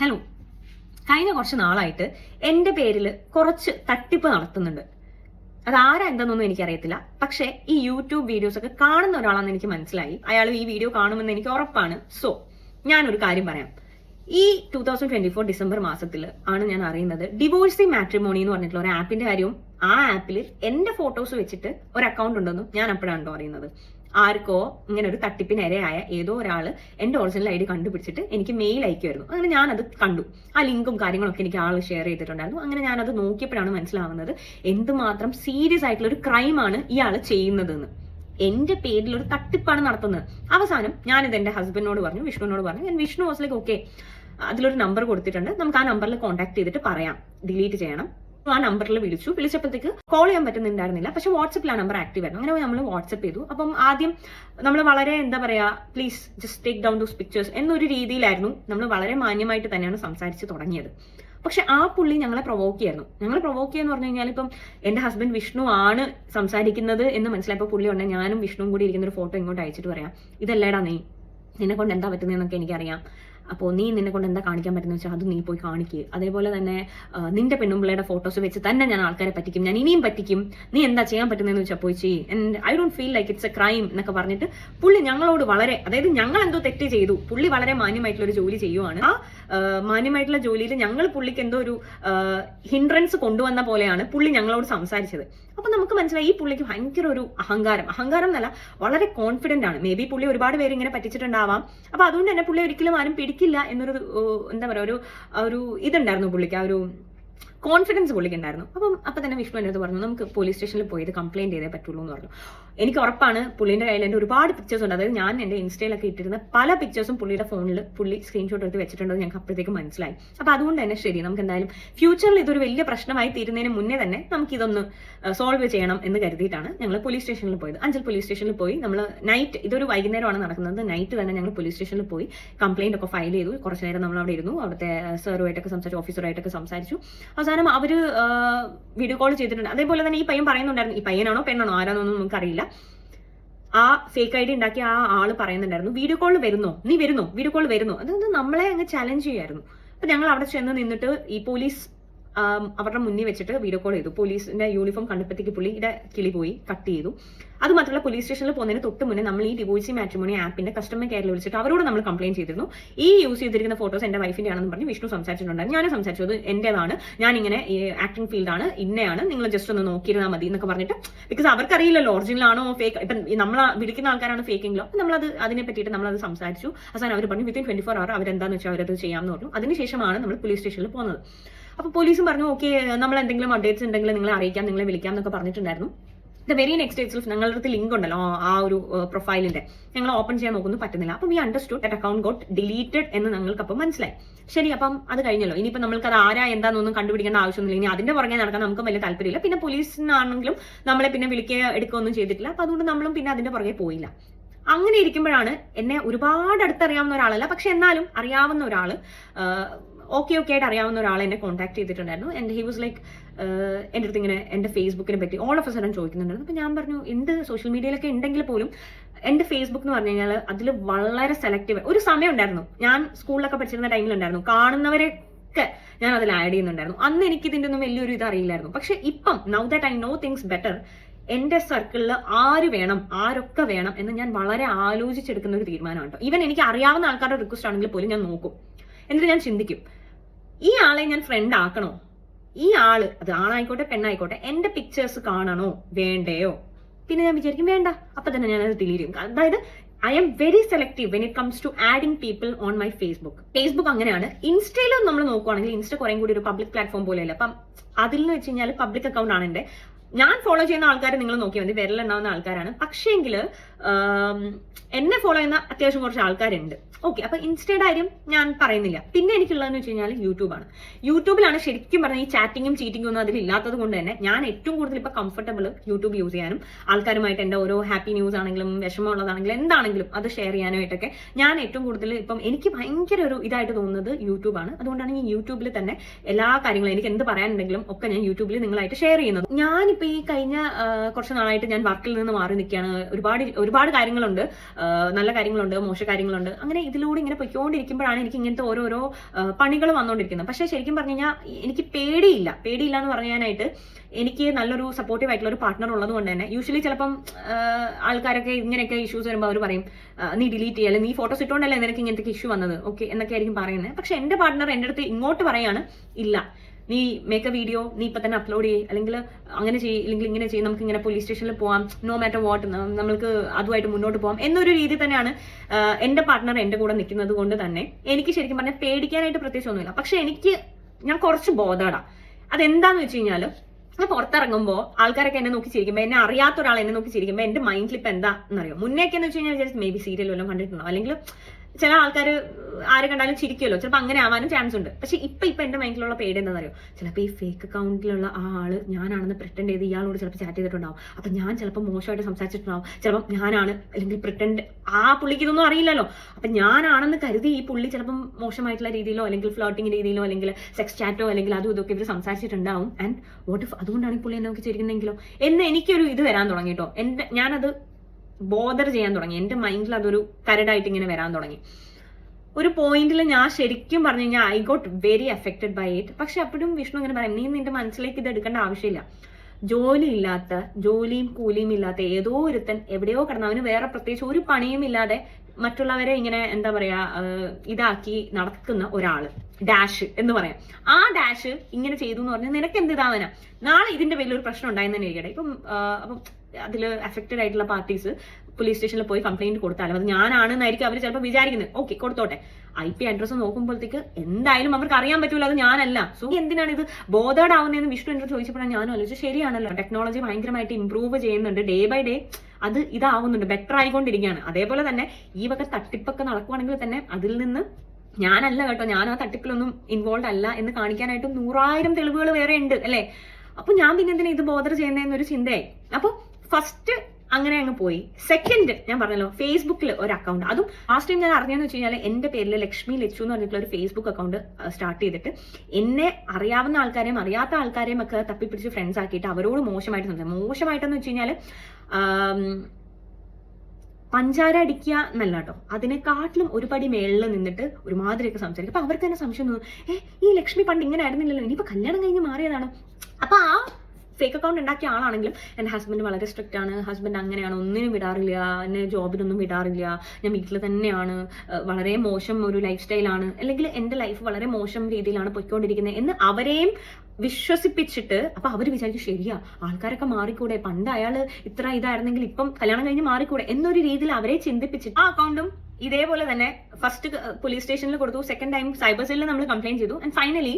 Hello കഴിഞ്ഞ കുറച്ച് നാളായിട്ട് എന്റെ പേരിൽ കുറച്ച് തട്ടിപ്പ് നടത്തുന്നുണ്ട്. അത് ആരാ എന്താണെന്നൊന്നും എനിക്കറിയത്തില്ല. പക്ഷേ ഈ യൂട്യൂബ് വീഡിയോസ് ഒക്കെ കാണുന്ന ഒരാളാണെന്ന് എനിക്ക് മനസ്സിലായി. അയാൾ ഈ വീഡിയോ കാണുമെന്ന് എനിക്ക് ഉറപ്പാണ്. സോ ഞാനൊരു കാര്യം പറയാം. ഈ two thousand twenty four December മാസത്തിൽ ആണ് ഞാൻ അറിയുന്നത് ഡിവോഴ്സി മാട്രിമോണി എന്ന് പറഞ്ഞിട്ടുള്ള ഒരു ആപ്പിന്റെ കാര്യവും ആ ആപ്പിൽ എന്റെ ഫോട്ടോസ് വെച്ചിട്ട് ഒരു അക്കൗണ്ട് ഉണ്ടെന്നും ഞാൻ അപ്പോഴാണ് അറിയുന്നത്. ആർക്കോ ഇങ്ങനെ ഒരു തട്ടിപ്പിന് ഇരയായ ഏതോ ഒരാൾ എന്റെ ഒറിജിനൽ ഐ ഡി കണ്ടുപിടിച്ചിട്ട് എനിക്ക് മെയിൽ അയക്കുമായിരുന്നു അങ്ങനെ ഞാനത് കണ്ടു. ആ ലിങ്കും കാര്യങ്ങളൊക്കെ എനിക്ക് ആൾ ഷെയർ ചെയ്തിട്ടുണ്ടായിരുന്നു. അങ്ങനെ ഞാനത് നോക്കിയപ്പോഴാണ് മനസ്സിലാവുന്നത് എന്തുമാത്രം സീരിയസ് ആയിട്ടുള്ള ഒരു ക്രൈമാണ് ഇയാൾ ചെയ്യുന്നതെന്ന്. എന്റെ പേരിൽ ഒരു തട്ടിപ്പാണ് നടത്തുന്നത്. അവസാനം ഞാനിത് എന്റെ ഹസ്ബൻഡിനോട് പറഞ്ഞു വിഷ്ണുവിനോട് പറഞ്ഞു. ഞാൻ വിഷ്ണു വാസ് ലൈക്ക് ഓക്കെ അതിലൊരു നമ്പർ കൊടുത്തിട്ടുണ്ട്. നമുക്ക് ആ നമ്പറിൽ കോൺടാക്ട് ചെയ്തിട്ട് പറയാം. ഡിലീറ്റ് ചെയ്യണം. ആ നമ്പറിൽ വിളിച്ചു. വിളിച്ചപ്പോഴത്തേക്ക് കോൾ ചെയ്യാൻ പറ്റുന്നുണ്ടായിരുന്നില്ല. പക്ഷെ വാട്സപ്പിൽ ആ നമ്പർ ആക്റ്റീവ് ആയിരുന്നു. അങ്ങനെ നമ്മൾ വാട്സപ്പ് ചെയ്തു. അപ്പം ആദ്യം നമ്മൾ വളരെ എന്താ പറയാ please just take down those pictures എന്നൊരു രീതിയിലായിരുന്നു നമ്മൾ വളരെ മാന്യമായിട്ട് തന്നെയാണ് സംസാരിച്ച് തുടങ്ങിയത്. പക്ഷെ ആ പുള്ളി ഞങ്ങളെ പ്രൊവോക്ക് ചെയ്യായിരുന്നു. ഞങ്ങളെ പ്രൊവോക്ക് ചെയ്യാന്ന് പറഞ്ഞു കഴിഞ്ഞാൽ ഇപ്പം എന്റെ ഹസ്ബൻഡ് വിഷ്ണു ആണ് സംസാരിക്കുന്നത് എന്ന് മനസ്സിലായപ്പോൾ പുള്ളി ഉണ്ടെങ്കിൽ ഞാനും വിഷ്ണുവും കൂടി ഇരിക്കുന്ന ഒരു ഫോട്ടോ ഇങ്ങോട്ട് അയച്ചിട്ട് പറയാം. ഇതല്ലേടാ നീ? നിന്നെ കൊണ്ട് എന്താ പറ്റുന്നതെന്നൊക്കെ എനിക്കറിയാം. അപ്പോൾ നീ നിന്നെ കൊണ്ട് എന്താ കാണിക്കാൻ പറ്റുന്ന വെച്ചാൽ അത് നീ പോയി കാണിക്കുക അതേപോലെ തന്നെ നിന്റെ പെണ്ണുമ്പിള്ളയുടെ ഫോട്ടോസ് വെച്ച് തന്നെ ഞാൻ ആൾക്കാരെ പറ്റിക്കും. ഞാൻ ഇനിയും പറ്റിക്കും. നീ എന്താ ചെയ്യാൻ പറ്റുന്നതെന്ന് വെച്ചാൽ പോയി ചെയ്യും. I don't feel like it's a crime എന്നൊക്കെ പറഞ്ഞിട്ട് പുള്ളി ഞങ്ങളോട് വളരെ അതായത് ഞങ്ങൾ എന്തോ തെറ്റ് ചെയ്തു. പുള്ളി വളരെ മാന്യമായിട്ടുള്ള ഒരു ജോലി ചെയ്യുവാണ്. ആ, മാന്യമായിട്ടുള്ള ജോലിയിൽ ഞങ്ങൾ പുള്ളിക്ക് എന്തോ ഒരു ഹിൻഡ്രൻസ് കൊണ്ടുവന്ന പോലെയാണ് പുള്ളി ഞങ്ങളോട് സംസാരിച്ചത്. അപ്പൊ നമുക്ക് മനസ്സിലായി ഈ പുള്ളിക്ക് ഭയങ്കര ഒരു അഹങ്കാരം. അഹങ്കാരം എന്നല്ല വളരെ കോൺഫിഡന്റ് ആണ്. മേ ബി പുള്ളി ഒരുപാട് പേര് ഇങ്ങനെ പറ്റിച്ചിട്ടുണ്ടാവാം. അപ്പൊ അതുകൊണ്ട് തന്നെ പുള്ളി ഒരിക്കലും ആരും പിടിക്കില്ല എന്നൊരു എന്താ പറയാ ഒരു ഒരു ഇതുണ്ടായിരുന്നു പുള്ളിക്ക് ആ ഒരു കോൺഫിഡൻസ് പുള്ളിക്കുണ്ടായിരുന്നു അപ്പം അപ്പൊ തന്നെ വിഷ്ണു എന്നോട് പറഞ്ഞു നമുക്ക് പോലീസ് സ്റ്റേഷനിൽ പോയി ഇത് കംപ്ലൈന്റ് ചെയ്തേ പറ്റുള്ളൂ എന്ന് പറഞ്ഞു. എനിക്ക് ഉറപ്പാണ് പുള്ളിന്റെ കയ്യിൽ എന്റെ ഒരുപാട് പിക്ചേഴ്സ് ഉണ്ട്. അതായത് ഞാൻ എന്റെ ഇൻസ്റ്റയിലൊക്കെ ഇട്ടിരുന്ന പല പിക്ചേഴ്സും പുള്ളിയുടെ ഫോണിൽ പുള്ളി സ്ക്രീൻഷോട്ട് എടുത്ത് വെച്ചിട്ടുണ്ടെന്ന് ഞങ്ങൾക്ക് അപ്പോഴത്തേക്ക് മനസ്സിലായി. അപ്പൊ അതുകൊണ്ട് തന്നെ ശരി നമുക്ക് എന്തായാലും ഫ്യൂച്ചറിൽ ഇതൊരു വലിയ പ്രശ്നമായി തീരുന്നതിന് മുന്നേ തന്നെ നമുക്ക് ഇതൊന്ന് സോൾവ് ചെയ്യണം എന്ന് കരുതിയിട്ടാണ് ഞങ്ങൾ പോലീസ് സ്റ്റേഷനിൽ പോയത്. അഞ്ചൽ പോലീസ് സ്റ്റേഷനിൽ പോയി നമ്മൾ നൈറ്റ് ഇതൊരു വൈകുന്നേരമാണ് നടക്കുന്നത്. നൈറ്റ് തന്നെ ഞങ്ങൾ പോലീസ് സ്റ്റേഷനിൽ പോയി കംപ്ലൈന്റ് ഒക്കെ ഫയൽ ചെയ്തു. കുറച്ച് നേരം നമ്മൾ അവിടെ ഇരുന്നു. അവിടുത്തെ സാറുമായിട്ടൊക്കെ സംസാരിച്ചു ഓഫീസറുമായിട്ടൊക്കെ സംസാരിച്ചു. അവസാനം അവർ വീഡിയോ കോൾ ചെയ്തിട്ടുണ്ട്. അതേപോലെ തന്നെ ഈ പയ്യൻ പറയുന്നുണ്ടായിരുന്നു ഈ പയ്യനാണോ പെണ്ണാണോ ആരാന്നൊന്നും നമുക്കറിയില്ല. ആ ഫേക്ക് ഐ ഡി ഉണ്ടാക്കി ആ ആൾ പറയുന്നുണ്ടായിരുന്നു വീഡിയോ കോൾ വരുന്നോ? നീ വരുന്നോ? വീഡിയോ കോൾ വരുന്നോ? അതായത് നമ്മളെ അങ്ങ് ചലഞ്ച് ചെയ്യായിരുന്നു അപ്പൊ ഞങ്ങൾ അവിടെ ചെന്ന് നിന്നിട്ട് ഈ പോലീസ് അവരുടെ മുന്നിൽ വെച്ചിട്ട് വീഡിയോ കോൾ ചെയ്തു. പോലീസിന്റെ യൂണിഫോം കണ്ടപ്പോഴത്തേക്ക് പുള്ളിയുടെ കിളി പോയി കട്ട് ചെയ്തു. അത് മാത്രമല്ല പോലീസ് സ്റ്റേഷനിൽ പോകുന്നതിന് തൊട്ട് മുന്നേ നമ്മൾ ഈ ഡിവോഴ്സി മാട്രിമോണി ആപ്പിന്റെ കസ്റ്റമർ കെയറിൽ വിളിച്ചിട്ട് അവരോട് നമ്മൾ കംപ്ലൈന്റ് ചെയ്തിരുന്നു. ഈ യൂസ് ചെയ്തിരിക്കുന്ന ഫോട്ടോസ് എന്റെ വൈഫിന്റെ ആണെന്ന് പറഞ്ഞ് വിഷ്ണു സംസാരിച്ചിട്ടുണ്ടായിരുന്നു. സംസാരിച്ചു അത് എന്റേതാണ്. ഞാൻ ഇങ്ങനെ ആക്ടിംഗ് ഫീൽഡാണ് ഇന്നയാണ്. നിങ്ങൾ ജസ്റ്റ് ഒന്ന് നോക്കിയിരുന്നാൽ മതി എന്നൊക്കെ പറഞ്ഞിട്ട് ബിക്കോസ് അവർക്കറിയില്ലല്ലോ ഒറിജിനൽ ആണോ ഫേക്ക് ഇപ്പം നമ്മൾ വിളിക്കുന്ന ആൾക്കാരാണ് ഫേക്കിംഗിലോ നമ്മളത് അതിനെ പറ്റിയിട്ട് നമ്മളത് സംസാരിച്ചു. അവസാനം അവർ പറഞ്ഞു വിത്തിൻ ട്വന്റി ഫോർ അവർ അവരെന്താന്ന് വെച്ചാൽ അവരത് ചെയ്യാമെന്ന് പറഞ്ഞു. അതിനുശേഷമാണ് നമ്മൾ പോലീസ് സ്റ്റേഷനിൽ പോകുന്നത്. അപ്പോൾ പോലീസും പറഞ്ഞു ഓക്കെ നമ്മൾ എന്തെങ്കിലും അപ്ഡേറ്റ്സ് ഉണ്ടെങ്കിൽ നിങ്ങളെ അറിയിക്കാം നിങ്ങളെ വിളിക്കാം എന്നൊക്കെ പറഞ്ഞിട്ടുണ്ടായിരുന്നു. ദ വെരി നെക്സ്റ്റ് ഡേറ്റ് ഞങ്ങളുടെ അടുത്ത് ലിങ്ക് ഉണ്ടല്ലോ ആ- ഒരു പ്രൊഫൈലിന്റെ ഞങ്ങൾ ഓപ്പൺ ചെയ്യാൻ നോക്കുന്നു പറ്റുന്നില്ല. അപ്പം we understood that account got deleted എന്ന് ഞങ്ങൾക്ക് അപ്പം മനസ്സിലായി. ശരി അപ്പം അത് കഴിഞ്ഞല്ലോ. ഇനിയിപ്പോൾ നമ്മൾക്ക് അത് ആരാ എന്താണെന്നൊന്നും കണ്ടുപിടിക്കേണ്ട ആവശ്യമൊന്നുമില്ല. ഇനി അതിന്റെ പുറകെ നടക്കാൻ നമുക്ക് വലിയ താല്പര്യമില്ല. പിന്നെ പോലീസിനാണെങ്കിലും നമ്മളെ പിന്നെ വിളിക്കുക എടുക്കുകയൊന്നും ചെയ്തിട്ടില്ല. അപ്പൊ അതുകൊണ്ട് നമ്മളും പിന്നെ അതിന്റെ പുറകെ പോയില്ല. അങ്ങനെ ഇരിക്കുമ്പോഴാണ് എന്നെ ഒരുപാട് അടുത്തറിയാവുന്ന ഒരാളല്ല. പക്ഷെ എന്നാലും അറിയാവുന്ന ഒരാൾ ഓക്കെ ഓക്കെ ആയിട്ട് അറിയാവുന്ന ഒരാൾ എന്നെ കോൺടാക്ട് ചെയ്തിട്ടുണ്ടായിരുന്നു. ആൻഡ് ഹി വാസ് ലൈക്ക് എന്റെ അടുത്ത് ഇങ്ങനെ എന്റെ ഫേസ്ബുക്കിനെ പറ്റി ഓൾ ഓഫ് എ ചോദിക്കുന്നുണ്ടായിരുന്നു. അപ്പോൾ ഞാൻ പറഞ്ഞു എന്ത് സോഷ്യൽ മീഡിയയിലൊക്കെ ഉണ്ടെങ്കിൽ പോലും എന്റെ ഫേസ്ബുക്ക് എന്ന് പറഞ്ഞു കഴിഞ്ഞാൽ അതിൽ വളരെ സെലക്റ്റീവ് ഒരു സമയം ഉണ്ടായിരുന്നു. ഞാൻ സ്കൂളിലൊക്കെ പഠിച്ചിരുന്ന ടൈമിലുണ്ടായിരുന്നു കാണുന്നവരെ ഞാൻ അതിൽ ആഡ് ചെയ്യുന്നുണ്ടായിരുന്നു. അന്ന് എനിക്ക് ഇതിന്റെ ഒന്നും വലിയൊരു ഇത് അറിയില്ലായിരുന്നു. പക്ഷെ ഇപ്പം now that I know things better എന്റെ സർക്കിളിൽ ആര് വേണം ആരൊക്കെ വേണം എന്ന് ഞാൻ വളരെ ആലോചിച്ചെടുക്കുന്ന ഒരു തീരുമാനമാണ് ഈവൻ എനിക്ക് അറിയാവുന്ന ആൾക്കാരുടെ റിക്വസ്റ്റ് ആണെങ്കിൽ പോലും ഞാൻ നോക്കും. എന്നിട്ട് ഞാൻ ചിന്തിക്കും ഈ ആളെ ഞാൻ ഫ്രണ്ട് ആക്കണോ? ഈ ആൾ അത് ആണായിക്കോട്ടെ പെണ്ണായിക്കോട്ടെ എന്റെ പിക്ചേഴ്സ് കാണണോ? വേണ്ടയോ? പിന്നെ ഞാൻ വിചാരിക്കും വേണ്ട. അപ്പൊ തന്നെ ഞാൻ അത് ഡിലീറ്റ് അതായത് I am very selective when it comes to adding people on my Facebook Facebook അങ്ങനെയാണ്. ഇൻസ്റ്റയിലും നമ്മൾ നോക്കുവാണെങ്കിൽ ഇൻസ്റ്റ കുറേ കൂടി ഒരു പബ്ലിക് പ്ലാറ്റ്ഫോം പോലെയല്ല. അപ്പം അതിൽ എന്ന് വെച്ച് കഴിഞ്ഞാൽ പബ്ലിക് അക്കൗണ്ട് ആണ് എന്റെ. ഞാൻ ഫോളോ ചെയ്യുന്ന ആൾക്കാരെ നിങ്ങൾ നോക്കിയാൽ മതി. വിരലുണ്ടാവുന്ന ആൾക്കാരാണ്. പക്ഷേങ്കിൽ എന്നെ ഫോളോ ചെയ്യുന്ന അത്യാവശ്യം കുറച്ച് ആൾക്കാരുണ്ട്. ഓക്കെ അപ്പൊ ഇൻസ്റ്റയുടെ കാര്യം ഞാൻ പറയുന്നില്ല. പിന്നെ എനിക്കുള്ളതെന്ന് വെച്ച് കഴിഞ്ഞാൽ യൂട്യൂബാണ് യൂട്യൂബിലാണ് ശരിക്കും പറഞ്ഞാൽ ഈ ചാറ്റിങ്ങും ചീറ്റിങ്ങും ഒന്നും അതിൽ ഇല്ലാത്തത് കൊണ്ട് തന്നെ ഞാൻ ഏറ്റവും കൂടുതൽ ഇപ്പൊ കംഫർട്ടബിൾ യൂട്യൂബ് യൂസ് ചെയ്യാനും ആൾക്കാരുമായിട്ട് എന്റെ ഓരോ ഹാപ്പി ന്യൂസ് ആണെങ്കിലും വിഷമമുള്ളതാണെങ്കിലും എന്താണെങ്കിലും അത് ഷെയർ ചെയ്യാനായിട്ടൊക്കെ ഞാൻ ഏറ്റവും കൂടുതൽ ഇപ്പം എനിക്ക് ഭയങ്കര ഒരു ഇതായിട്ട് തോന്നുന്നത് യൂട്യൂബാണ് അതുകൊണ്ടാണ് ഈ യൂട്യൂബിൽ തന്നെ എല്ലാ കാര്യങ്ങളും എനിക്ക് എന്ത് പറയാനുണ്ടെങ്കിലും ഒക്കെ ഞാൻ യൂട്യൂബിൽ നിങ്ങളായിട്ട് ഷെയർ ചെയ്യുന്നത്. ഞാനിപ്പോൾ ഈ കഴിഞ്ഞ കുറച്ച് നാളായിട്ട് ഞാൻ വർക്കിൽ നിന്ന് മാറി നിൽക്കുകയാണ്. ഒരുപാട് ഒരുപാട് കാര്യങ്ങളുണ്ട്. നല്ല കാര്യങ്ങളുണ്ട് മോശ കാര്യങ്ങളുണ്ട്. അങ്ങനെ ഇതിലൂടെ ഇങ്ങനെ പൊയ്ക്കൊണ്ടിരിക്കുമ്പോഴാണ് എനിക്ക് ഇങ്ങനത്തെ ഓരോരോ പണികൾ വന്നുകൊണ്ടിരിക്കുന്നത് പക്ഷേ ശരിക്കും പറഞ്ഞു കഴിഞ്ഞാൽ എനിക്ക് പേടിയില്ല. പേടിയില്ല എന്ന് പറയാനായിട്ട് എനിക്ക് നല്ലൊരു സപ്പോർട്ടീവ് ആയിട്ടുള്ള ഒരു പാർട്ട്ണർ ഉള്ളത് കൊണ്ട് തന്നെ യൂഷ്വലി ചിലപ്പം ആൾക്കാരൊക്കെ ഇങ്ങനെയൊക്കെ ഇഷ്യൂസ് വരുമ്പോൾ അവർ പറയും നീ ഡിലീറ്റ് ചെയ്യല്ലേ നീ ഫോട്ടോസ് ഇട്ടുകൊണ്ടല്ലേ നിനക്ക് ഇങ്ങനത്തെ ഇഷ്യൂ വന്നത്? ഓക്കെ എന്നൊക്കെ ആയിരിക്കും പറയുന്നത്. പക്ഷെ എന്റെ പാർട്ട്ണർ എന്റെ അടുത്ത് ഇങ്ങോട്ട് പറയാണ് ഇല്ല. നീ മേക്ക് എ വീഡിയോ നീ ഇപ്പൊ തന്നെ അപ്ലോഡ് ചെയ്യേ. അല്ലെങ്കിൽ അങ്ങനെ ചെയ്യ് അല്ലെങ്കിൽ ഇങ്ങനെ ചെയ്യും. നമുക്ക് ഇങ്ങനെ പോലീസ് സ്റ്റേഷനിൽ പോവാം. നോ മാറ്റർ വാട്ട് നമ്മൾക്ക് അതുമായിട്ട് മുന്നോട്ട് പോകാം എന്നൊരു രീതി തന്നെയാണ് എന്റെ പാർട്ട്ണർ എന്റെ കൂടെ നിൽക്കുന്നത് കൊണ്ട് തന്നെ എനിക്ക് ശരിക്കും പറഞ്ഞാൽ പേടിക്കാനായിട്ട് പ്രത്യേകിച്ച് ഒന്നുമില്ല. പക്ഷെ എനിക്ക് ഞാൻ കുറച്ച് ബോധടാ. അതെന്താന്ന് വെച്ച് കഴിഞ്ഞാൽ ഞാൻ പുറത്തിറങ്ങുമ്പോൾ ആൾക്കാരൊക്കെ എന്നെ നോക്കി ചിരിക്കുമ്പോൾ എന്നെ അറിയാത്ത ഒരാൾ എന്നെ നോക്കി ചിരിക്കുമ്പോൾ മൈൻഡിൽ ഇപ്പൊ എന്താന്ന് അറിയാം മുന്നേക്കെന്ന് വെച്ച് കഴിഞ്ഞാൽ വിചാരിച്ചു മേ ബി സീരിയൽ വല്ലതും കണ്ടിട്ടുണ്ടോ അല്ലെങ്കിൽ ചില ആൾക്കാർ ആരെ കണ്ടാലും ചിരിക്കുമല്ലോ. ചിലപ്പോൾ അങ്ങനെ ആവാനും ചാൻസ് ഉണ്ട്. പക്ഷെ ഇപ്പൊ ഇപ്പൊ എന്റെ മൈൻഡിലുള്ള പേടി എന്താണെന്നറിയോ ചിലപ്പോൾ ഈ ഫേക്ക് അക്കൗണ്ടിലുള്ള ആ ആൾ ഞാനാണെന്ന് പ്രിട്ടൻഡ് ചെയ്ത് ഇയാളോട് ചിലപ്പോൾ ചാറ്റ് ചെയ്തിട്ടുണ്ടാവും. അപ്പൊ ഞാൻ ചിലപ്പോൾ മോശമായിട്ട് സംസാരിച്ചിട്ടുണ്ടാവും. ചിലപ്പോൾ ഞാനാണ് അല്ലെങ്കിൽ പ്രിട്ടൻഡ് ആ പുള്ളിക്ക് ഇതൊന്നും അറിയില്ലല്ലോ. അപ്പൊ ഞാനാണെന്ന് കരുതി ഈ പുള്ളി ചിലപ്പം മോശമായിട്ടുള്ള രീതിയിലോ അല്ലെങ്കിൽ ഫ്ലോട്ടിംഗ് രീതിയിലോ അല്ലെങ്കിൽ സെക്സ് ചാറ്റോ അല്ലെങ്കിൽ അതും ഇതൊക്കെ ഇവർ സംസാരിച്ചിട്ടുണ്ടാവും. ആൻഡ് വാട്ട് ഇഫ് അതുകൊണ്ടാണ് ഈ പുള്ളി എന്നെ നോക്കി ചിരിക്കുന്നതെങ്കിലോ? എന്ന് എനിക്കൊരു ഇത് വരാൻ തുടങ്ങി എന്റെ ഞാനത് ബോധർ ചെയ്യാൻ തുടങ്ങി. എന്റെ മൈൻഡിൽ അതൊരു കരടായിട്ട് ഇങ്ങനെ വരാൻ തുടങ്ങി. ഒരു പോയിന്റിൽ ഞാൻ ശരിക്കും പറഞ്ഞു കഴിഞ്ഞാൽ I got very affected by it പക്ഷെ അപ്പോഴും വിഷ്ണു ഇങ്ങനെ പറയും നീ നിന്റെ മനസ്സിലേക്ക് ഇത് എടുക്കേണ്ട ആവശ്യമില്ല. ജോലി ഇല്ലാത്ത ജോലിയും കൂലിയും ഇല്ലാത്ത ഏതോ ഒരുത്തൻ എവിടെയോ കിടന്ന അവന് വേറെ പ്രത്യേകിച്ച് ഒരു പണിയും ഇല്ലാതെ മറ്റുള്ളവരെ ഇങ്ങനെ എന്താ പറയാ ഇതാക്കി നടക്കുന്ന ഒരാൾ. ഡാഷ് എന്ന് പറയാം. ആ ഡാഷ് ഇങ്ങനെ ചെയ്തു എന്ന് പറഞ്ഞാൽ നിനക്ക് എന്ത് ഇതാവനാ? നാളെ ഇതിന്റെ വലിയൊരു പ്രശ്നം ഉണ്ടായെന്ന് തന്നെ ഇരിക്കട്ടെ. ഇപ്പം അപ്പം അതിൽ അഫക്റ്റഡ് ആയിട്ടുള്ള പാർട്ടീസ് പോലീസ് സ്റ്റേഷനിൽ പോയി കംപ്ലൈന്റ് കൊടുത്താലും അത് ഞാനാണെന്നായിരിക്കും അവർ ചിലപ്പോൾ വിചാരിക്കുന്നത്. ഓക്കെ കൊടുത്തോട്ടെ. ഐ പി അഡ്രസ്സ് നോക്കുമ്പോഴത്തേക്ക് എന്തായാലും അവർക്ക് അറിയാൻ പറ്റൂല അത് ഞാനല്ല. സോ എന്തിനാണ് ഇത് ബോധേഡ് ആവുന്നതെന്ന് വിഷ്ണു എന്നോട് ചോദിച്ചപ്പോഴാണ് ഞാനും ആലോചിച്ചു ശരിയാണല്ലോ ടെക്നോളജി ഭയങ്കരമായിട്ട് ഇമ്പ്രൂവ് ചെയ്യുന്നുണ്ട്. ഡേ ബൈ ഡേ അത് ഇതാവുന്നുണ്ട് ബെറ്റർ ആയിക്കൊണ്ടിരിക്കുകയാണ്. അതേപോലെ തന്നെ ഈ വക തട്ടിപ്പൊക്കെ നടക്കുവാണെങ്കിൽ തന്നെ അതിൽ നിന്ന് ഞാനല്ല കേട്ടോ ഞാൻ ആ തട്ടിപ്പിലൊന്നും ഇൻവോൾവ് അല്ല എന്ന് കാണിക്കാനായിട്ട് നൂറായിരം തെളിവുകൾ വേറെ ഉണ്ട് അല്ലേ? അപ്പൊ ഞാൻ പിന്നെ എന്തിനാ ഇത് ബോധർ ചെയ്യുന്നതെന്നൊരു ചിന്തയായി. അപ്പൊ ഫസ്റ്റ് അങ്ങനെ അങ്ങ് പോയി. സെക്കൻഡ് ഞാൻ പറഞ്ഞല്ലോ ഫേസ്ബുക്കിൽ ഒരു അക്കൗണ്ട് അതും ലാസ്റ്റ് ടൈം ഞാൻ അറിഞ്ഞതെന്ന് വെച്ച് കഴിഞ്ഞാൽ എന്റെ പേരിൽ ലക്ഷ്മി ലച്ചു എന്ന് പറഞ്ഞിട്ടുള്ള ഒരു ഫേസ്ബുക്ക് അക്കൗണ്ട് സ്റ്റാർട്ട് ചെയ്തിട്ട് എന്നെ അറിയാവുന്ന ആൾക്കാരെയും അറിയാത്ത ആൾക്കാരെയും ഒക്കെ തപ്പിപ്പിടിച്ച് ഫ്രണ്ട്സ് ആക്കിയിട്ട് അവരോട് മോശമായിട്ട് സംസാരിക്കും മോശമായിട്ടെന്ന് വെച്ച് കഴിഞ്ഞാൽ പഞ്ചാര അടിക്കുക എന്നല്ല കേട്ടോ. അതിനെക്കാട്ടിലും ഒരു പടി മേളിൽ നിന്നിട്ട് ഒരുമാതിരിയൊക്കെ സംസാരിക്കും. അപ്പൊ അവർക്ക് തന്നെ സംശയം തോന്നും ഏ ഈ ലക്ഷ്മി പണ്ട് ഇങ്ങനെ ആയിരുന്നില്ലല്ലോ. ഇനിയിപ്പോ കല്യാണം കഴിഞ്ഞ് മാറിയതാണ്? അപ്പൊ ആ ഫേക്ക് അക്കൗണ്ട് ഉണ്ടാക്കിയ ആളാണെങ്കിലും എന്റെ ഹസ്ബൻഡ് വളരെ സ്ട്രിക്റ്റ് ആണ്. ഹസ്ബൻഡ് അങ്ങനെയാണ്. ഒന്നിനും വിടാറില്ല. എന്നെ ജോബിനൊന്നും വിടാറില്ല. ഞാൻ വീട്ടിൽ തന്നെയാണ്. വളരെ മോശം ഒരു ലൈഫ് സ്റ്റൈലാണ് അല്ലെങ്കിൽ എന്റെ ലൈഫ് വളരെ മോശം രീതിയിലാണ് പൊയ്ക്കൊണ്ടിരിക്കുന്നത് എന്ന് അവരെയും വിശ്വസിപ്പിച്ചിട്ട് അപ്പൊ അവർ വിചാരിക്കും ശരിയാ ആൾക്കാരൊക്കെ മാറിക്കൂടെ? പണ്ട് അയാൾ ഇത്ര ഇതായിരുന്നെങ്കിൽ ഇപ്പം കല്യാണം കഴിഞ്ഞ് മാറിക്കൂടെ? എന്നൊരു രീതിയിൽ അവരെ ചിന്തിപ്പിച്ചിട്ട് ആ അക്കൗണ്ടും ഇതേപോലെ തന്നെ ഫസ്റ്റ് പോലീസ് സ്റ്റേഷനിൽ കൊടുത്തു. സെക്കൻഡ് ടൈം സൈബർ സെല്ലിൽ നമ്മൾ കംപ്ലൈന്റ് ചെയ്തു. ആൻഡ് ഫൈനലി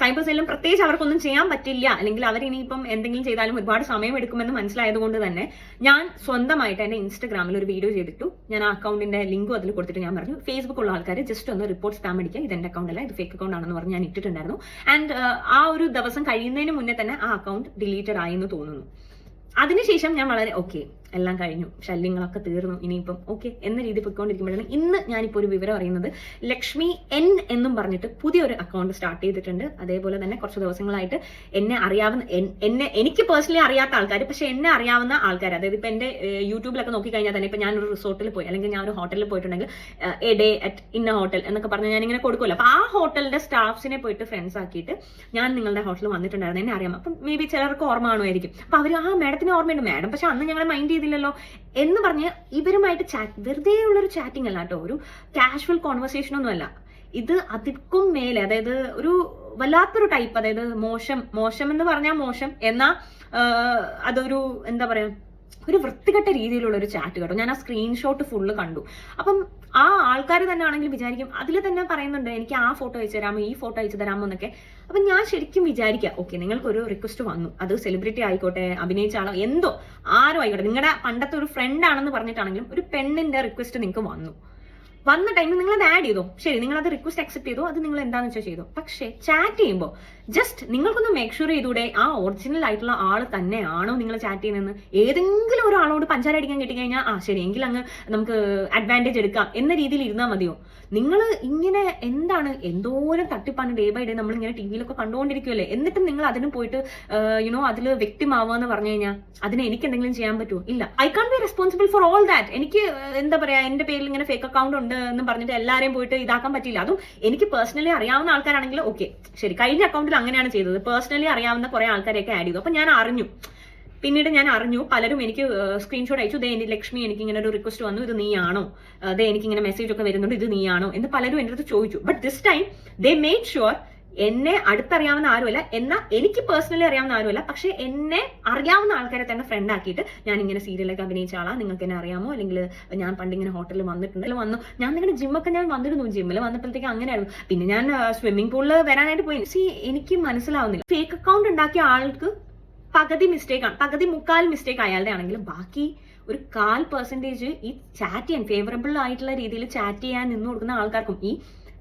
സൈബർ സെല്ലും പ്രത്യേകിച്ച് അവർക്കൊന്നും ചെയ്യാൻ പറ്റില്ല. അല്ലെങ്കിൽ അവർ ഇനിയിപ്പം എന്തെങ്കിലും ചെയ്താലും ഒരുപാട് സമയം എടുക്കുമെന്ന് മനസ്സിലായത് കൊണ്ട് തന്നെ ഞാൻ സ്വന്തമായിട്ട് എന്റെ ഇൻസ്റ്റഗ്രാമിൽ ഒരു വീഡിയോ ചെയ്തിട്ടു. ഞാൻ ആ അക്കൗണ്ടിന്റെ ലിങ്കും അതിൽ കൊടുത്തിട്ട് ഞാൻ പറഞ്ഞു ഫേസ്ബുക്ക് ഉള്ള ആൾക്കാർ ജസ്റ്റ് ഒന്ന് റിപ്പോർട്ട് സ്പാം അടിക്കുക. ഇത് എന്റെ അക്കൗണ്ട് അല്ല ഇത് ഫേക്ക് അക്കൗണ്ട് ആണെന്ന് പറഞ്ഞ് ഞാൻ ഇട്ടിട്ടുണ്ടായിരുന്നു. ആൻഡ് ആ ഒരു ദിവസം കഴിയുന്നതിന് മുന്നേ തന്നെ ആ അക്കൗണ്ട് ഡിലീറ്റഡ് ആയി എന്ന് തോന്നുന്നു. അതിനുശേഷം ഞാൻ വളരെ ഓക്കെ എല്ലാം കഴിഞ്ഞു. ശല്യങ്ങളൊക്കെ തീർന്നു. ഇനിയിപ്പം ഓക്കെ എന്ന രീതി പൊയ്ക്കൊണ്ടിരിക്കുമ്പോഴാണ് ഇന്ന് ഞാനിപ്പോൾ ഒരു വിവരം അറിയുന്നത്. ലക്ഷ്മി എൻ എന്നും പറഞ്ഞിട്ട് പുതിയൊരു അക്കൗണ്ട് സ്റ്റാർട്ട് ചെയ്തിട്ടുണ്ട്. അതേപോലെ തന്നെ കുറച്ച് ദിവസങ്ങളായിട്ട് എന്നെ അറിയാവുന്ന എന്നെ എനിക്ക് പേഴ്സണലി അറിയാത്ത ആൾക്കാർ പക്ഷെ എന്നെ അറിയാവുന്ന ആൾക്കാർ അതായത് ഇപ്പം എന്റെ യൂട്യൂബിലൊക്കെ നോക്കിക്കഴിഞ്ഞാൽ തന്നെ ഇപ്പം ഞാനൊരു റിസോർട്ടിൽ പോയി അല്ലെങ്കിൽ ഞാൻ ഒരു ഹോട്ടലിൽ പോയിട്ടുണ്ടെങ്കിൽ എ ഡേ അറ്റ് ഇന്ന ഹോട്ടൽ എന്നൊക്കെ പറഞ്ഞ് ഞാനിങ്ങനെ കൊടുക്കുമല്ലോ അപ്പോൾ ആ ഹോട്ടലിന്റെ സ്റ്റാഫ്സിനെ പോയിട്ട് ഫ്രണ്ട്സ് ആക്കിയിട്ട് ഞാൻ നിങ്ങളുടെ ഹോട്ടലിൽ വന്നിട്ടുണ്ടായിരുന്നു. എന്നെ അറിയാം. അപ്പം മേ ബി ചിലർക്ക് ഓർമ്മ കാണുമായിരിക്കും. അപ്പോൾ അവർ ആ മാഡത്തിന് ഓർമ്മയുണ്ട്. മാഡം പക്ഷെ അന്ന് ഞങ്ങളെ മൈൻഡ് ചെയ്തില്ലല്ലോ എന്ന് പറഞ്ഞ് ഇവരുമായിട്ട് ചാറ്റ് വെറുതെ ഉള്ളൊരു ചാറ്റിംഗ് അല്ല കേട്ടോ. ഒരു കാഷ്വൽ കോൺവെർസേഷൻ ഒന്നും അല്ല. ഇത് അതിക്കും മേലെ അതായത് ഒരു വല്ലാത്തൊരു ടൈപ്പ് അതായത് മോശം മോശം എന്ന് പറഞ്ഞാൽ മോശം. എന്നാ അതൊരു എന്താ പറയാ ഒരു വൃത്തികെട്ട രീതിയിലുള്ള ഒരു ചാറ്റ് കേട്ടോ. ഞാൻ ആ സ്ക്രീൻഷോട്ട് ഫുള്ള് കണ്ടു. അപ്പം ആ ആൾക്കാർ തന്നെ ആണെങ്കിൽ വിചാരിക്കും അതിൽ തന്നെ പറയുന്നുണ്ട് എനിക്ക് ആ ഫോട്ടോ അയച്ചു തരാമോ ഈ ഫോട്ടോ അയച്ചു തരാമോ എന്നൊക്കെ. അപ്പം ഞാൻ ശരിക്കും വിചാരിക്കാം ഓക്കെ നിങ്ങൾക്കൊരു റിക്വസ്റ്റ് വന്നു. അത് സെലിബ്രിറ്റി ആയിക്കോട്ടെ അഭിനയിച്ച ആളോ എന്തോ ആരോ ആയിക്കോട്ടെ. നിങ്ങളുടെ പണ്ടത്തെ ഒരു ഫ്രണ്ട് ആണെന്ന് പറഞ്ഞിട്ടാണെങ്കിലും ഒരു പെണ്ണിന്റെ റിക്വസ്റ്റ് നിങ്ങൾക്ക് വന്നു. വന്ന ടൈമിൽ നിങ്ങൾ അത് ആഡ് ചെയ്തോ? ശരി നിങ്ങൾ അത് റിക്വസ്റ്റ് അക്സെപ്റ്റ് ചെയ്തോ? അത് നിങ്ങൾ എന്താണെന്ന് വെച്ചാൽ ചെയ്തോ? പക്ഷേ ചാറ്റ് ചെയ്യുമ്പോൾ ജസ്റ്റ് നിങ്ങൾക്കൊന്ന് മേക്ക് ഷുവർ ചെയ്തൂടെ ആ ഒറിജിനൽ ആയിട്ടുള്ള ആൾ തന്നെയാണോ നിങ്ങൾ ചാറ്റ് ചെയ്യുന്നതെന്ന്? ഏതെങ്കിലും ഒരാളോട് പഞ്ചാര അടിക്കാൻ കിട്ടിക്കഴിഞ്ഞാൽ ആ ശരി എങ്കിൽ അങ്ങ് നമുക്ക് അഡ്വാന്റേജ് എടുക്കാം എന്ന രീതിയിൽ ഇരുന്നാൽ മതിയോ? നിങ്ങൾ ഇങ്ങനെ എന്താണ് എന്തോരം തട്ടിപ്പാണ് ഡേ ബൈ ഡേ നമ്മൾ ഇങ്ങനെ ടി വിയിലൊക്കെ കണ്ടുകൊണ്ടിരിക്കുമല്ലേ എന്നിട്ടും നിങ്ങൾ അതിന് പോയിട്ട് യുനോ അതിൽ വ്യക്തിമാവുക എന്ന് പറഞ്ഞു കഴിഞ്ഞാൽ അതിന് എനിക്ക് എന്തെങ്കിലും ചെയ്യാൻ പറ്റുമോ ഇല്ല. I can't be responsible for all that എനിക്ക് എന്താ പറയാ എന്റെ പേരിൽ ഇങ്ങനെ ഫേക്ക് അക്കൗണ്ട് ഉണ്ട് എന്ന് പറഞ്ഞിട്ട് എല്ലാവരെയും പോയിട്ട് ഇതാക്കാൻ പറ്റില്ല അതും എനിക്ക് പേഴ്സണലി അറിയാവുന്ന ആൾക്കാരാണെങ്കിൽ ഓക്കെ ശരി കഴിഞ്ഞ അക്കൗണ്ടിൽ അങ്ങനെയാണ് ചെയ്തത്. പേഴ്സണലി അറിയാവുന്ന കുറെ ആൾക്കാരെയൊക്കെ ആഡ് ചെയ്തു. അപ്പൊ ഞാൻ അറിഞ്ഞു. പിന്നീട് ഞാൻ അറിഞ്ഞു പലരും എനിക്ക് സ്ക്രീൻഷോട്ട് അയച്ചു. ദേ എനിക്ക് ലക്ഷ്മി എനിക്ക് ഇങ്ങനെ ഒരു റിക്വസ്റ്റ് വന്നു ഇത് നീയാണോ? ദേ എനിക്ക് ഇങ്ങനെ മെസ്സേജ് ഒക്കെ വരുന്നുണ്ട് ഇത് നീയാണോ? എന്ന് പലരും എന്റെ അടുത്ത് ചോദിച്ചു. But this time they make sure എന്നെ അടുത്തറിയാവുന്ന ആരുമല്ല. എന്നാൽ എനിക്ക് പേഴ്സണലി അറിയാവുന്ന ആരുമല്ല. പക്ഷെ എന്നെ അറിയാവുന്ന ആൾക്കാരെ തന്നെ ഫ്രണ്ട് ആക്കിയിട്ട് ഞാൻ ഇങ്ങനെ സീരിയലൊക്കെ അഭിനയിച്ച ആളാ. നിങ്ങൾക്ക് എന്നെ അറിയാമോ? അല്ലെങ്കിൽ ഞാൻ പണ്ട് ഇങ്ങനെ ഹോട്ടലിൽ വന്നിട്ടുണ്ട്. വന്നു. ഞാൻ നിങ്ങളുടെ ജിമ്മൊക്കെ ഞാൻ വന്നിരുന്നു. ജിമ്മിൽ വന്നപ്പോഴത്തേക്ക് അങ്ങനെയായിരുന്നു. പിന്നെ ഞാൻ സ്വിമ്മിംഗ് പൂളിൽ വരാനായിട്ട് പോയി. സി എനിക്ക് മനസ്സിലാവുന്നില്ല. ഫേക്ക് അക്കൗണ്ട് ഉണ്ടാക്കിയ ആൾക്ക് പകുതി മിസ്റ്റേക്ക് ആണ്. പകുതി മുക്കാൽ മിസ്റ്റേക്ക് അയാളുടെ ആണെങ്കിലും ബാക്കി ഒരു കാൽ പെർസെന്റേജ് ഈ ചാറ്റ് ചെയ്യാൻ ഫേവറബിൾ ആയിട്ടുള്ള രീതിയിൽ ചാറ്റ് ചെയ്യാൻ നിന്ന് കൊടുക്കുന്ന ആൾക്കാർക്കും ഈ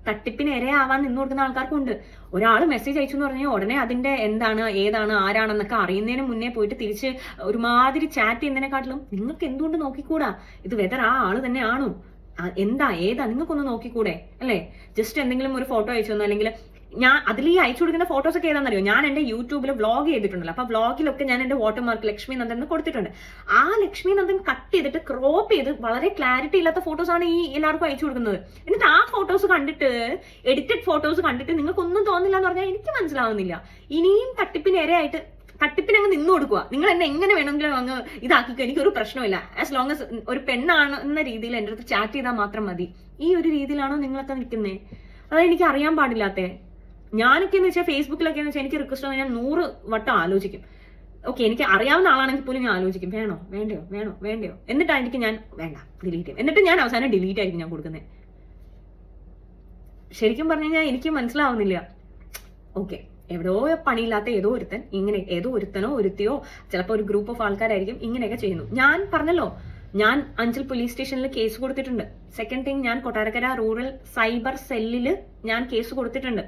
തട്ടിപ്പിന് ഇരയാവാൻ നിന്ന് കൊടുക്കുന്ന ആൾക്കാർക്കും ഉണ്ട്. ഒരാൾ മെസ്സേജ് അയച്ചു എന്ന് പറഞ്ഞാൽ ഉടനെ അതിന്റെ എന്താണ് ഏതാണ് ആരാണെന്നൊക്കെ അറിയുന്നതിന് മുന്നേ പോയിട്ട് തിരിച്ച് ഒരുമാതിരി ചാറ്റ് ചെയ്യുന്നതിനെക്കാട്ടിലും നിങ്ങൾക്ക് എന്തുകൊണ്ട് നോക്കിക്കൂടാ? ഇത് വെതർ ആ ആൾ തന്നെ ആണോ? എന്താ ഏതാ? നിങ്ങൾക്കൊന്ന് നോക്കിക്കൂടെ? അല്ലേ? ജസ്റ്റ് എന്തെങ്കിലും ഒരു ഫോട്ടോ അയച്ചു തന്നു അല്ലെങ്കിൽ ഞാൻ അതിൽ ഈ അയച്ചു കൊടുക്കുന്ന ഫോട്ടോസ് ഒക്കെ ഏതാണെന്നറിയോ? ഞാൻ എന്റെ യൂട്യൂബിൽ വ്ളോഗ് ചെയ്തിട്ടുണ്ടല്ലോ. അപ്പൊ വ്ളോഗിലൊക്കെ ഞാൻ എന്റെ വാട്ടർമാർക്ക് ലക്ഷ്മി നന്ദൻ എന്ന് കൊടുത്തിട്ടുണ്ട്. ആ ലക്ഷ്മി നന്ദൻ കട്ട് ചെയ്തിട്ട് ക്രോപ്പ് ചെയ്ത് വളരെ ക്ലാരിറ്റി ഇല്ലാത്ത ഫോട്ടോസ് ആണ് ഈ എല്ലാവർക്കും അയച്ചു കൊടുക്കുന്നത്. എന്നിട്ട് ആ ഫോട്ടോസ് കണ്ടിട്ട് എഡിറ്റഡ് ഫോട്ടോസ് കണ്ടിട്ട് നിങ്ങൾക്ക് ഒന്നും തോന്നില്ല എന്ന് പറഞ്ഞാൽ എനിക്ക് മനസ്സിലാവുന്നില്ല. ഇനിയും തട്ടിപ്പിന് ഇരയായിട്ട് തട്ടിപ്പിന് അങ്ങ് നിന്നു കൊടുക്കുക. നിങ്ങൾ എന്നെ എങ്ങനെ വേണമെങ്കിലും അങ്ങ് ഇതാക്കിക്കോ. എനിക്കൊരു പ്രശ്നമില്ല ആസ് ലോങ് ആസ് ഒരു പെണ്ണാണ് എന്ന രീതിയിൽ എന്റെ അടുത്ത് ചാറ്റ് ചെയ്താൽ മാത്രം മതി. ഈ ഒരു രീതിയിലാണോ നിങ്ങളൊക്കെ നിൽക്കുന്നത് അതെനിക്ക് എനിക്ക് അറിയാൻ പാടില്ലാത്തേ. ഞാനൊക്കെ എന്ന് വെച്ചാൽ ഫേസ്ബുക്കിലൊക്കെ എന്ന് വെച്ചാൽ എനിക്ക് റിക്വസ്റ്റ് വന്നാൽ ഞാൻ നൂറ് വട്ടം ആലോചിക്കും. ഓക്കെ എനിക്ക് അറിയാവുന്ന ആളാണെങ്കിൽ പോലും ഞാൻ ആലോചിക്കും. വേണോ? വേണ്ടയോ? വേണോ? വേണ്ടയോ? എന്നിട്ടാണ് എനിക്ക് ഞാൻ വേണ്ട ഡിലീറ്റ് ചെയ്യും. എന്നിട്ട് ഞാൻ അവസാനം ഡിലീറ്റ് ആയിരിക്കും ഞാൻ കൊടുക്കുന്നത് ശരിക്കും പറഞ്ഞു കഴിഞ്ഞാൽ എനിക്ക് മനസ്സിലാവുന്നില്ല. ഓക്കെ എവിടെയോ പണിയില്ലാത്ത ഏതോ ഒരുത്തൻ ഇങ്ങനെ ഏതോ ഒരുത്തനോ ഒരുത്തിയോ ചിലപ്പോൾ ഒരു ഗ്രൂപ്പ് ഓഫ് ആൾക്കാരായിരിക്കും ഇങ്ങനെയൊക്കെ ചെയ്യുന്നു. ഞാൻ പറഞ്ഞല്ലോ ഞാൻ അഞ്ചൽ പോലീസ് സ്റ്റേഷനിൽ കേസ് കൊടുത്തിട്ടുണ്ട്. സെക്കൻഡ് തിങ് ഞാൻ കൊട്ടാരക്കര റൂറൽ സൈബർ സെല്ലിൽ ഞാൻ കേസ് കൊടുത്തിട്ടുണ്ട്.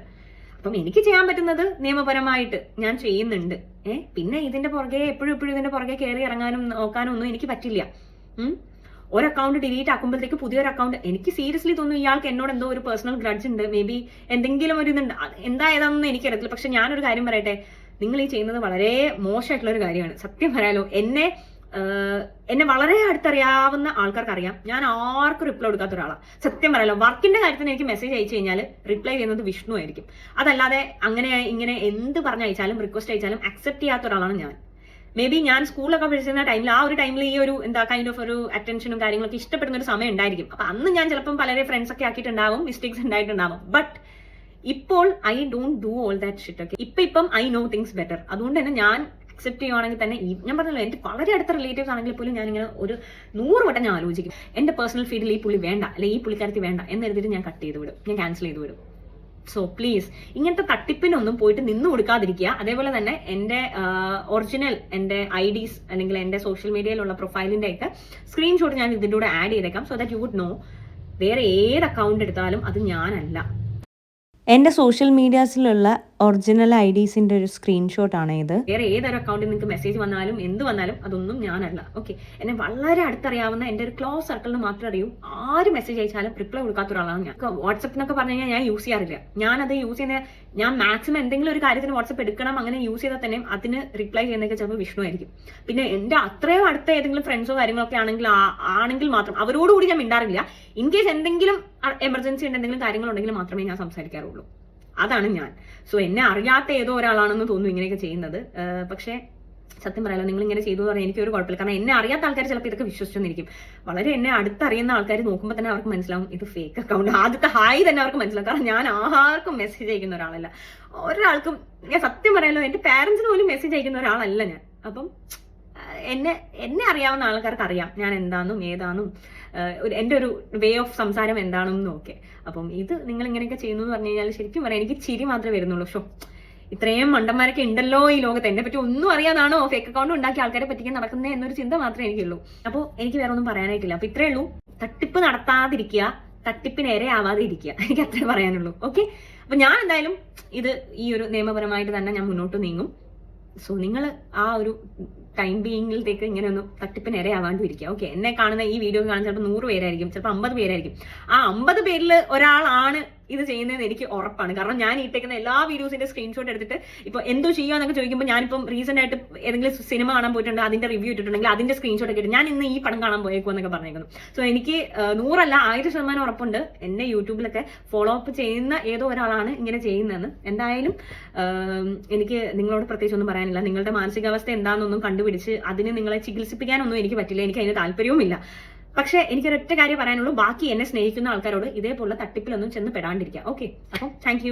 അപ്പം എനിക്ക് ചെയ്യാൻ പറ്റുന്നത് നിയമപരമായിട്ട് ഞാൻ ചെയ്യുന്നുണ്ട്. ഏഹ് പിന്നെ ഇതിന്റെ പുറകെ എപ്പോഴും എപ്പോഴും ഇതിന്റെ പുറകെ കയറി ഇറങ്ങാനും നോക്കാനും ഒന്നും എനിക്ക് പറ്റില്ല. ഒരു അക്കൗണ്ട് ഡിലീറ്റ് ആക്കുമ്പോഴത്തേക്ക് പുതിയൊരു അക്കൗണ്ട് എനിക്ക് സീരിയസ്ലി തോന്നുന്നു ഇയാൾക്ക് എന്നോട് എന്തോ ഒരു പേഴ്സണൽ ഗ്രഡ്ജ് ഉണ്ട്. മേ ബി എന്തെങ്കിലും ഒരു ഇതുണ്ട്. എന്താ ഏതാണെന്ന് എനിക്കറിയത്തില്ല. പക്ഷെ ഞാനൊരു കാര്യം പറയട്ടെ? നിങ്ങൾ ഈ ചെയ്യുന്നത് വളരെ മോശമായിട്ടുള്ള ഒരു കാര്യമാണ്. സത്യം പറയാലോ എന്നെ എന്നെ വളരെ അടുത്തറിയാവുന്ന ആൾക്കാർക്ക് അറിയാം ഞാൻ ആർക്കും റിപ്ലൈ കൊടുക്കാത്ത ഒരാളാണ് സത്യം പറയാലോ വർക്കിന്റെ കാര്യത്തിന് എനിക്ക് മെസ്സേജ് അയച്ചു കഴിഞ്ഞാൽ റിപ്ലൈ ചെയ്യുന്നത് വിഷ്ണു ആയിരിക്കും. അതല്ലാതെ അങ്ങനെ ഇങ്ങനെ എന്ത് പറഞ്ഞയച്ചാലും റിക്വസ്റ്റ് അയച്ചാലും അക്സെപ്റ്റ് ചെയ്യാത്ത ഒരാളാണ് ഞാൻ. മേ ബി ഞാൻ സ്കൂളിലൊക്കെ പഠിച്ചിരുന്ന ടൈമിൽ ആ ഒരു ടൈമിൽ ഈ ഒരു എന്താ കൈൻഡ് ഓഫ് ഒരു അറ്റൻഷനും കാര്യങ്ങളൊക്കെ ഇഷ്ടപ്പെടുന്ന ഒരു സമയം ഉണ്ടായിരിക്കും. അപ്പൊ അന്ന് ഞാൻ ചിലപ്പം പലരെ ഫ്രണ്ട്സ് ഒക്കെ ആക്കിയിട്ടുണ്ടാവും മിസ്റ്റേക്സ് ഉണ്ടായിട്ടുണ്ടാവും. ബട്ട് ഇപ്പോൾ I don't do all that shit okay ഇപ്പൊ ഇപ്പം ഐ നോ തിങ്സ് ബെറ്റർ അതുകൊണ്ട് തന്നെ ഞാൻ അക്സെപ്റ്റ് ചെയ്യുവാണെങ്കിൽ തന്നെ ഈ ഞാൻ പറഞ്ഞല്ലോ എന്റെ വളരെ അടുത്ത റിലേറ്റീവ്സ് ആണെങ്കിൽ പോലും ഞാൻ ഇങ്ങനെ ഒരു നൂറ് വട്ടം ഞാൻ ആലോചിക്കും. എന്റെ പേഴ്സണൽ ഫീൽഡിൽ ഈ പുള്ളി വേണ്ട അല്ലെ ഈ പുള്ളിക്കാരത്തി വേണ്ട എന്ന് എഴുതിയിട്ട് ഞാൻ കട്ട് ചെയ്ത് വിടും. ഞാൻ ക്യാൻസൽ ചെയ്ത് വിടും. സോ പ്ലീസ് ഇങ്ങനത്തെ തട്ടിപ്പിനൊന്നും പോയിട്ട് നിന്ന് കൊടുക്കാതിരിക്കുക. അതേപോലെ തന്നെ എന്റെ ഒറിജിനൽ എന്റെ ഐ ഡീസ് അല്ലെങ്കിൽ എന്റെ സോഷ്യൽ മീഡിയയിലുള്ള പ്രൊഫൈലിന്റെ ഒക്കെ സ്ക്രീൻഷോട്ട് ഞാൻ ഇതിന്റെ കൂടെ ആഡ് ചെയ്തേക്കാം so that you would know വേറെ ഏത് അക്കൗണ്ട് എടുത്താലും അത് ഞാനല്ല. എന്റെ സോഷ്യൽ മീഡിയാസിലുള്ള ഒറിജിനൽ ഐ ഡീസിന്റെ ഒരു ആണ് ഇത്. വേറെ ഏതൊരു അക്കൗണ്ടിൽ നിങ്ങൾക്ക് മെസ്സേജ് വന്നാലും എന്ത് വന്നാലും അതൊന്നും ഞാനല്ല. ഓക്കെ. എന്നെ വളരെ അടുത്തറിയാവുന്ന എന്റെ ഒരു ക്ലോസ് സർക്കിളിന് മാത്രമേ അറിയൂ. ആര് മെസ്സേജ് അയച്ചാലും റിപ്ലൈ കൊടുക്കാത്ത ഒരാളാണ് ഞാൻ. വാട്സപ്പ് എന്നൊക്കെ പറഞ്ഞു കഴിഞ്ഞാൽ ഞാൻ യൂസ് ചെയ്യാറില്ല. ഞാനത് യൂസ് ചെയ്യുന്ന ഞാൻ മാക്സിമം എന്തെങ്കിലും ഒരു കാര്യത്തിന് വാട്സപ്പ് എടുക്കണം അങ്ങനെ യൂസ് ചെയ്താൽ തന്നെ അതിന് റിപ്ലൈ ചെയ്യുന്നതൊക്കെ ചിലപ്പോൾ വിഷ്ണു ആയിരിക്കും. പിന്നെ എന്റെ അത്രയും അടുത്ത ഏതെങ്കിലും ഫ്രണ്ട്സോ കാര്യങ്ങളൊക്കെ ആണെങ്കിൽ ആണെങ്കിൽ മാത്രം. അവരോടുകൂടി ഞാൻ മിണ്ടാറില്ല. ഇൻ കേസ് എന്തെങ്കിലും എമർജൻസി ഉണ്ട് എന്തെങ്കിലും കാര്യങ്ങളുണ്ടെങ്കിൽ മാത്രമേ ഞാൻ സംസാരിക്കാറുള്ളൂ. അതാണ് ഞാൻ. സോ എന്നെ അറിയാത്ത ഏതോ ഒരാളാണെന്ന് തോന്നുന്നു ഇങ്ങനെയൊക്കെ ചെയ്യുന്നത്. പക്ഷേ സത്യം പറയാലോ നിങ്ങൾ ഇങ്ങനെ ചെയ്തു എന്ന് പറഞ്ഞാൽ എനിക്കൊരു കുഴപ്പമില്ല. കാരണം എന്നെ അറിയാത്ത ആൾക്കാർ ചിലപ്പോൾ ഇതൊക്കെ വിശ്വസിച്ചൊന്നിരിക്കും. വളരെ എന്നെ അടുത്തറിയുന്ന ആൾക്കാർ നോക്കുമ്പോൾ തന്നെ അവർക്ക് മനസ്സിലാവും ഇത് ഫേക്ക് അക്കൗണ്ട് ആദ്യത്തെ ഹായ് തന്നെ അവർക്ക് മനസ്സിലാവും. കാരണം ഞാൻ ആർക്കും മെസ്സേജ് അയക്കുന്ന ഒരാളല്ല. ഒരാൾക്കും ഞാൻ സത്യം പറയാലോ എന്റെ പാരൻസിന് പോലും മെസ്സേജ് അയക്കുന്ന ഒരാളല്ല ഞാൻ. അപ്പം എന്നെ എന്നെ അറിയാവുന്ന ആൾക്കാർക്ക് അറിയാം ഞാൻ എന്താണെന്നും ഏതാണെന്നും എന്റെ ഒരു വേ ഓഫ് സംസാരം എന്താണെന്നും ഒക്കെ. അപ്പം ഇത് നിങ്ങൾ ഇങ്ങനെയൊക്കെ ചെയ്യുന്നു എന്ന് പറഞ്ഞു കഴിഞ്ഞാൽ ശരിക്കും പറയാം എനിക്ക് ചിരി മാത്രമേ വരുന്നുള്ളൂ. ഷോ ഇത്രയും മണ്ടന്മാരൊക്കെ ഉണ്ടല്ലോ ഈ ലോകത്ത്. എന്നെ പറ്റി ഒന്നും അറിയാതാണോ ഫേക്ക് അക്കൗണ്ട് ഉണ്ടാക്കി ആൾക്കാരെ പറ്റിക്കാൻ നടക്കുന്നത് എന്നൊരു ചിന്ത മാത്രമേ എനിക്കുള്ളൂ. അപ്പോൾ എനിക്ക് വേറെ ഒന്നും പറയാനായിട്ടില്ല. അപ്പൊ ഇത്രയേ ഉള്ളൂ. തട്ടിപ്പ് നടത്താതിരിക്കുക തട്ടിപ്പിന് ഇരയാവാതെ ഇരിക്കുക. എനിക്ക് അത്രേ പറയാനുള്ളൂ. ഓക്കെ? അപ്പൊ ഞാൻ എന്തായാലും ഇത് ഈ ഒരു നിയമപരമായിട്ട് തന്നെ ഞാൻ മുന്നോട്ട് നീങ്ങും. സോ നിങ്ങൾ ആ ഒരു ടൈം ബീയിങ്ങിലത്തേക്ക് ഇങ്ങനെ ഒന്ന് തട്ടിപ്പിന് നേരെ ആവാണ്ടിരിക്കുക ഓക്കെ എന്നെ കാണുന്ന ഈ വീഡിയോ കാണുന്ന ചിലപ്പോൾ നൂറ് പേരായിരിക്കും ചിലപ്പോൾ അമ്പത് പേരായിരിക്കും. ആ അമ്പത് പേരിൽ ഒരാളാണ് ഇത് ചെയ്യുന്നതെന്ന് എനിക്ക് ഉറപ്പാണ്. കാരണം ഞാൻ ഇട്ടേക്കുന്ന എല്ലാ വീഡിയോസിന്റെ സ്ക്രീൻഷോട്ട് എടുത്തിട്ട് ഇപ്പോൾ എന്തോ ചെയ്യുക ചോദിക്കുമ്പോൾ ഞാനിപ്പം റീസെന്റ് ആയിട്ട് ഏതെങ്കിലും സിനിമ കാണാൻ പോയിട്ടുണ്ട് അതിന്റെ റിവ്യൂ ഇട്ടിട്ടുണ്ടെങ്കിൽ അതിന്റെ സ്ക്രീൻഷോട്ട് ഒക്കെ ഞാൻ ഇന്ന് ഈ പടം കാണാൻ പോയേക്കും എന്നൊക്കെ പറഞ്ഞേക്കുന്നു. സോ എനിക്ക് നൂറല്ല ആയിരം ശതമാനം ഉറപ്പുണ്ട്. എന്നെ യൂട്യൂബിലൊക്കെ ഫോളോ അപ്പ് ചെയ്യുന്ന ഏതോ ഒരാളാണ് ഇങ്ങനെ ചെയ്യുന്നതെന്ന്. എന്തായാലും എനിക്ക് നിങ്ങളോട് പ്രത്യേകിച്ച് ഒന്നും പറയാനില്ല. നിങ്ങളുടെ മാനസികാവസ്ഥ എന്താണെന്നൊന്നും കണ്ടുപിടിച്ച് അതിന് നിങ്ങളെ ചികിത്സിപ്പിക്കാനൊന്നും എനിക്ക് പറ്റില്ല. എനിക്ക് അതിന് താല്പര്യവുമില്ല. പക്ഷേ എനിക്കൊരൊറ്റ കാര്യം പറയാനുള്ളൂ. ബാക്കി എന്നെ സ്നേഹിക്കുന്ന ആൾക്കാരോട് ഇതേപോലെ തട്ടിപ്പിലൊന്നും ചെന്ന് പെടാണ്ടിരിക്കുക. ഓക്കെ അപ്പം താങ്ക്